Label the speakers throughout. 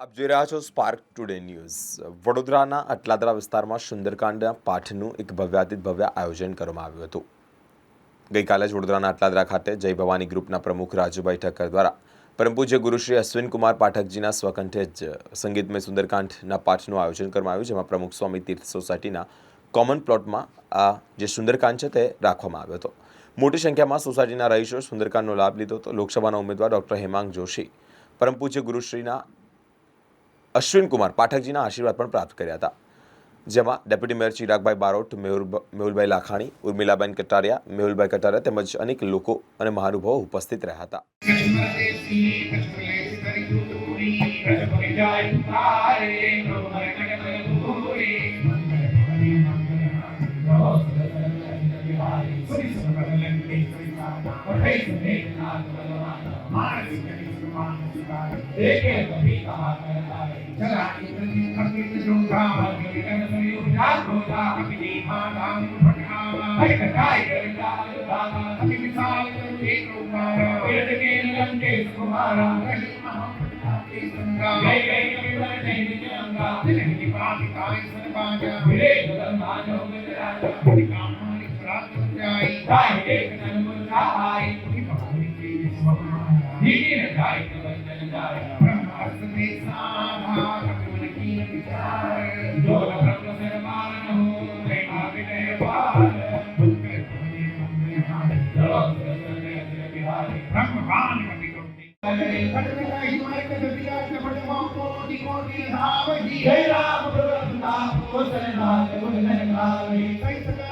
Speaker 1: આપ જોઈ રહ્યા છો સ્પાર્ક ટુડે ન્યૂઝ વડોદરાના અટલાદરા વિસ્તારમાં સુંદરકાંડના પાઠનું એક ભવ્યાતીત ભવ્ય આયોજન કરવામાં આવ્યું હતું. ગઈકાલે જ વડોદરાના અટલાદરા ખાતે જય ભવાની ગ્રુપના પ્રમુખ રાજુભાઈ ઠક્કર દ્વારા પરમપૂજ્ય ગુરુશ્રી અશ્વિનકુમાર પાઠકજીના સ્વકંઠે જ સંગીતમય સુંદરકાંઠના પાઠનું આયોજન કરવામાં આવ્યું, જેમાં પ્રમુખ સ્વામી તીર્થ સોસાયટીના કોમન પ્લોટમાં આ જે સુંદરકાંડ છે તે રાખવામાં આવ્યો હતો. મોટી સંખ્યામાં સોસાયટીના રહીશો સુંદરકાંડનો લાભ લીધો હતો. લોકસભાના ઉમેદવાર ડૉક્ટર હેમાંગ જોશી, પરમ પૂજ્ય ગુરુશ્રીના અશ્વિનકુમાર પાઠકજીના આશીર્વાદ પણ પ્રાપ્ત કર્યા હતા. જેમાં ડેપ્યુટી મેયર ચિરાગભાઈ બારોટ, મેહુલ મેહુલભાઈ લાખાણી, ઉર્મિલાબેન કટારિયા, મેહુલભાઈ કટારિયા તેમજ અનેક લોકો અને મહાનુભાવો ઉપસ્થિત રહ્યા હતા.
Speaker 2: पठैत
Speaker 3: मेघनाथ भगवान
Speaker 2: मानस भगवान शिवाय
Speaker 3: देखे कभी कहा करता है
Speaker 2: चला इंद्रजी अर्पित जोधा भगवान कर संयोधा
Speaker 3: गोधा अभिनी
Speaker 2: माता भटकावा भय
Speaker 3: कटाय करता दादा
Speaker 2: अति विशाल करते कुमारा वेद
Speaker 3: के लंके कुमारा
Speaker 2: रही महापटाते संगा जय
Speaker 3: जय कविवर जय निजंगा
Speaker 2: दिल की बात काय सर्वाजा मेरे
Speaker 3: भगवान हो मेरे राजा
Speaker 2: જાય
Speaker 3: જાય એક જન્મ જાય ધીર જાય વચન જાય
Speaker 2: બ્રહ્માસ્ત મે સાધા કમન કી વિચાર જો
Speaker 3: બ્રહ્મ સર્વાન હો પ્રેમા વિનય પાલ
Speaker 2: બ્રહ્મવાન જય
Speaker 3: રામ પ્રભુ રામ કો સનાતન નરકાવે
Speaker 2: સૈસકા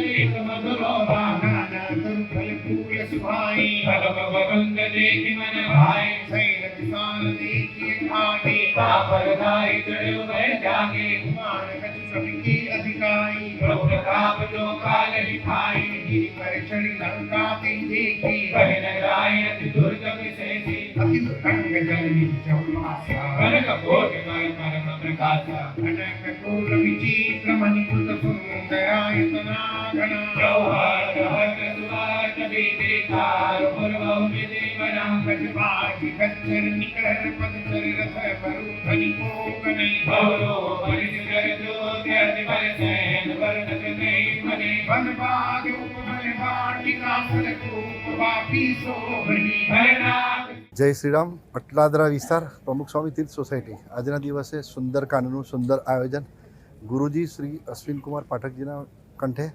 Speaker 2: ભાઈ
Speaker 3: ભગવ ભગંગ દેખી મને ભાઈ
Speaker 2: સૈન કિસાન દેખી ખાટી પાપર
Speaker 3: દાઈ ચડ્યો મે જાગે
Speaker 2: માન કચ સબકી અધિકારી પ્રભુ
Speaker 3: કાપ જો કાલ હિફાઈ
Speaker 2: ગી પર ચડી લંકા તી દેખી બહેન
Speaker 3: રાયત દુર્ગમ સેતી
Speaker 2: અતિ સંગ જલની જમાસા
Speaker 3: કનક કોટ માય પરમ પ્રકાશા
Speaker 2: અનક કોર વિચિત્ર મનિ કૃત સુંદરાયતના ગણા પ્રવાહ
Speaker 3: રહત સુવા
Speaker 4: જય શ્રીરામ અટલાદરા વિસ્તાર, પ્રમુખ સ્વામી તીર્થ સોસાયટી. આજના દિવસે સુંદર સુંદરકાંડનું સુંદર આયોજન ગુરુજી શ્રી અશ્વિનકુમાર પાઠકજીના કંઠે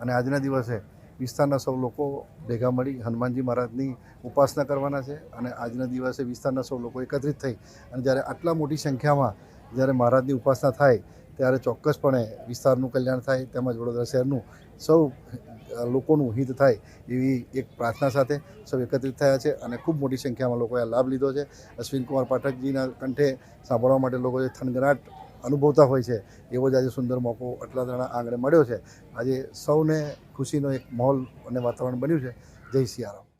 Speaker 4: અને આજના દિવસે વિસ્તારના સૌ લોકો ભેગા મળી હનુમાનજી મહારાજની ઉપાસના કરવાના છે અને આજના દિવસે વિસ્તારના સૌ લોકો એકત્રિત થઈ અને જ્યારે આટલા મોટી સંખ્યામાં જ્યારે મહારાજની ઉપાસના થાય, ત્યારે ચોક્કસપણે વિસ્તારનું કલ્યાણ થાય, તેમજ વડોદરા શહેરનું સૌ લોકોનું હિત થાય એવી એક પ્રાર્થના સાથે સૌ એકત્રિત થયા છે અને ખૂબ મોટી સંખ્યામાં લોકોએ લાભ લીધો છે. અશ્વિનકુમાર પાઠકજીના કંઠે સાંભળવા માટે લોકોએ થનગનાટ અનુભવતા હોય છે. એવો જ આજે સુંદર મોકો અટલાદરાના આંગણે મળ્યો છે. આજે સૌને ખુશીનો એક માહોલ અને વાતાવરણ બન્યું છે. જય સિયારામ.